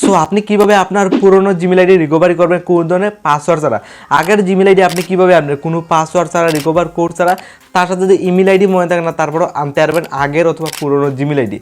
So আপনি কীভাবে আপনার পুরনো জিমেল আইডি রিকভারি করবেন? কোন ধরনের পাসওয়ার্ড ছাড়া? আগের জিমেল আইডি আপনি কীভাবে আনবেন? কোনো পাসওয়ার্ড ছাড়া রিকভার কোড ছাড়া? তার সাথে যদি ইমেল আইডি মনে থাকে না, তারপরও আনতে পারবেন আগের অথবা পুরনো জিমেল আইডি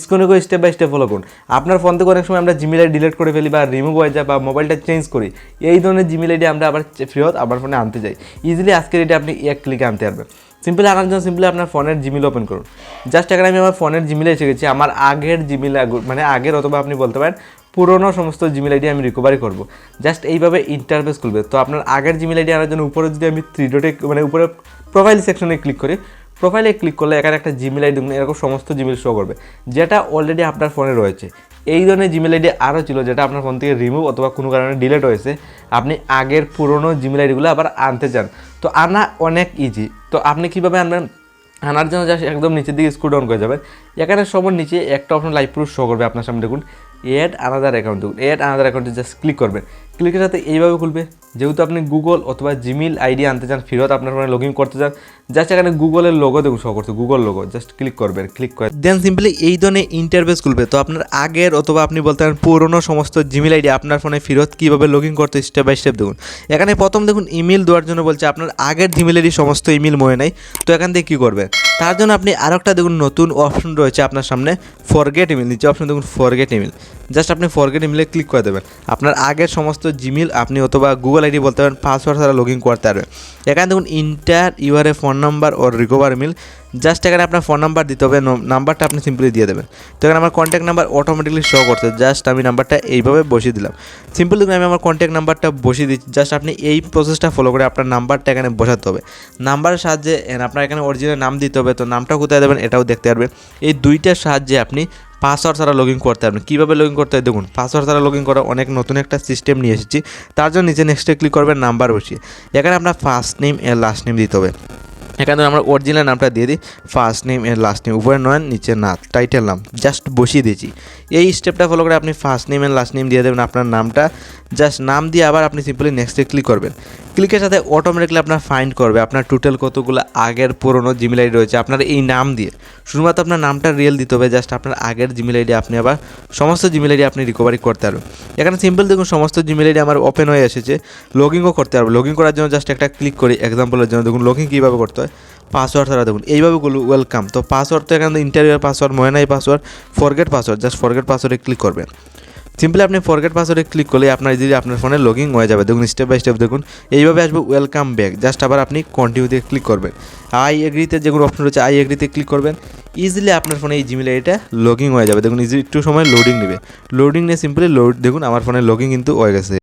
স্ক্রিনে করে স্টেপ বাই স্টেপ ফলো করুন। আপনার ফোন থেকে অনেক সময় আমরা জিমেল আইডি ডিলিট করে ফেলি বা রিমুভ হয়ে যায় বা মোবাইলটা চেঞ্জ করি। এই ধরনের জিমেল আইডি আমরা আবার ফেরত আমার ফোনে আনতে যাই ইজিলি আজকের এটা আপনি এক ক্লিকে আনতে পারবেন। সিম্পলি আনার জন্য সিম্পলি আপনার ফোনের জিমেল ওপেন করুন। জাস্ট এখানে আমি আমার ফোনের জিমেলে এসে গেছি। আমার আগের জিমেল মানে আগের অথবা আপনি বলতে পারেন পুরোনো সমস্ত জিমেল আইডি আমি রিকভারি করব। জাস্ট এইভাবে ইন্টারফেস খুলবে। তো আপনার আগের জিমেল আইডি আনার জন্য উপরে যদি আমি থ্রি ডটে মানে উপরে প্রোফাইল সেকশনে ক্লিক করি প্রোফাইলে ক্লিক করলে এখানে একটা জিমেল আইডি এরকম সমস্ত জিমেল শো করবে, যেটা অলরেডি আপনার ফোনে রয়েছে। এই ধরনের জিমেল আইডি আরও ছিল যেটা আপনার ফোন থেকে রিমুভ অথবা কোনো কারণে ডিলেট হয়েছে। আপনি আগের পুরনো জিমেল আইডিগুলো আবার আনতে চান। তো আনা অনেক ইজি তো আপনি কীভাবে আনবেন? আনার জন্য জাস্ট একদম নিচের দিকে স্ক্রু ডাউন করে যাবেন। এখানে সবার নিচে একটা অপশন লাইভ প্রুফ শো করবে আপনার সামনে, দেখুন। এড আনাদার অ্যাকাউন্ট দেখুন এড আনাদার অ্যাকাউন্টে জাস্ট ক্লিক করবেন। ক্লিকের সাথে এইভাবে খুলবে। যেহেতু আপনি গুগল অথবা জিমেল আইডি আনতে চান, ফেরত আপনার ফোনে লগ ইন করতে চান জাস্ট এখানে গুগলের লোগো দেখুন শো করছে গুগল লোগো জাস্ট ক্লিক করবেন ক্লিক করে। দেন সিম্পলি এই ধরনের ইন্টারভেস খুলবে। তো আপনার আগের অথবা আপনি বলতে পারেন পুরনো সমস্ত জিমেল আইডি আপনার ফোনে ফেরত কীভাবে লগ ইন করতে স্টেপ বাই স্টেপ দেখুন। এখানে প্রথম দেখুন ইমেল দেওয়ার জন্য বলছে, আপনার আগের জিমেল আইডি সমস্ত ইমেল মনে নাই। তো এখান থেকে কী করবেন তার জন্য আপনি আরেকটা দেখুন নতুন অপশন রয়েছে আপনার সামনে ফরগেট ইমেল নিচে অপশন দেখুন ফরগেট ইমেল জাস্ট আপনি ফরগেট ইমেলে ক্লিক করে দেবেন। আপনার আগের সমস্ত জিমেল আপনি অথবা গুগল আইডি বলতে পারেন পাসওয়ার্ড ছাড়া লগ ইন করতে পারবেন। এখানে দেখুন enter your phone number or recover email just এখানে আপনার ফোন নাম্বার দিতে হবে নাম্বারটা আপনি সিম্পলি দিয়ে দেবেন। তো এখানে আমার কন্ট্যাক্ট নাম্বার অটোমেটিকলি শো করছে। জাস্ট আমি নাম্বারটা এইভাবে বসিয়ে দিলাম। সিম্পল আমি আমার কন্ট্যাক্ট নাম্বারটা বসিয়ে দিচ্ছি। জাস্ট আপনি এই প্রসেসটা ফলো করে আপনার নাম্বারটা এখানে বসাতে হবে। নাম্বারের সাহায্যে আপনার এখানে অরিজিনাল নাম দিতে হবে। তো নামটা কোথায় দেবেন এটাও দেখতে পারবেন। এই দুইটার সাহায্যে আপনি পাসওয়ার্ড ছাড়া লগ ইন করতে পারবেন। কীভাবে লগ ইন করতে হয় দেখুন পাসওয়ার্ড ছাড়া লগ ইন করা অনেক নতুন একটা সিস্টেম নিয়ে এসেছি। তার জন্য নিচে নেক্সটে ক্লিক করবেন নাম্বার বসিয়ে। এখানে আপনার ফার্স্ট নেম এর লাস্ট নেম দিতে হবে। এখানে আমরা অরিজিনাল নামটা দিয়ে দিই। ফার্স্ট নেম এর লাস্ট নেম উপরে নয় নিচে না টাইটেল নাম জাস্ট বসিয়ে দিয়েছি। এই স্টেপটা ফলো করে আপনি ফার্স্ট নেম এর লাস্ট নেম দিয়ে দেবেন আপনার নামটা। জাস্ট নাম দিয়ে আবার আপনি সিম্পলি নেক্সটে ক্লিক করবেন। ক্লিকের সাথে অটোমেটিকলি আপনার ফাইন্ড করবে, আপনার টোটাল কতগুলো আগের পুরনো জিমেল আইডি রয়েছে, আপনার এই নাম দিয়ে। শুধুমাত্র আপনার নামটা রিয়েল দিতে হবে জাস্ট আপনার আগের জিমেল আইডি আপনি আবার সমস্ত জিমেল আইডি আপনি রিকভারি করতে পারবেন। এখানে সিম্পল দেখুন, সমস্ত জিমেল আইডি আমার ওপেন হয়ে এসেছে লগ ইনও করতে পারব। লগ ইন করার জন্য জাস্ট একটা ক্লিক করি এক্সাম্পলের জন্য দেখুন লগ কীভাবে করতে হয়। পাসওয়ার্ড ছাড়া দেখুন, এইভাবে বলুন ওয়েলকাম তো পাসওয়ার্ড তো এখানে ইন্টারভিউর পাসওয়ার্ড মনে নাই password forget password just forget পাসওয়ার্ডে click করবেন। সিম্পলি আপনি ফরগেট পাসওয়ার্ডে ক্লিক করলে আপনার যদি আপনার ফোনে লগিং হয়ে যাবে। দেখুন স্টেপ বাই স্টেপ দেখুন। এইভাবে আসবে ওয়েলকাম ব্যাক জাস্ট আবার আপনি কন্টিনিউতে ক্লিক করবেন। আই এগ্রিতে যেগুলো অপশন রয়েছে আই এগ্রিতে ক্লিক করবেন। ইজিলি আপনার ফোনে এই জিমেল আইডিটা লগিং হয়ে যাবে। দেখুন ইজি একটু সময় লোডিং নেবে। লোডিং নিয়ে সিম্পলি লোড দেখুন, আমার ফোনে লগিং কিন্তু হয়ে গেছে।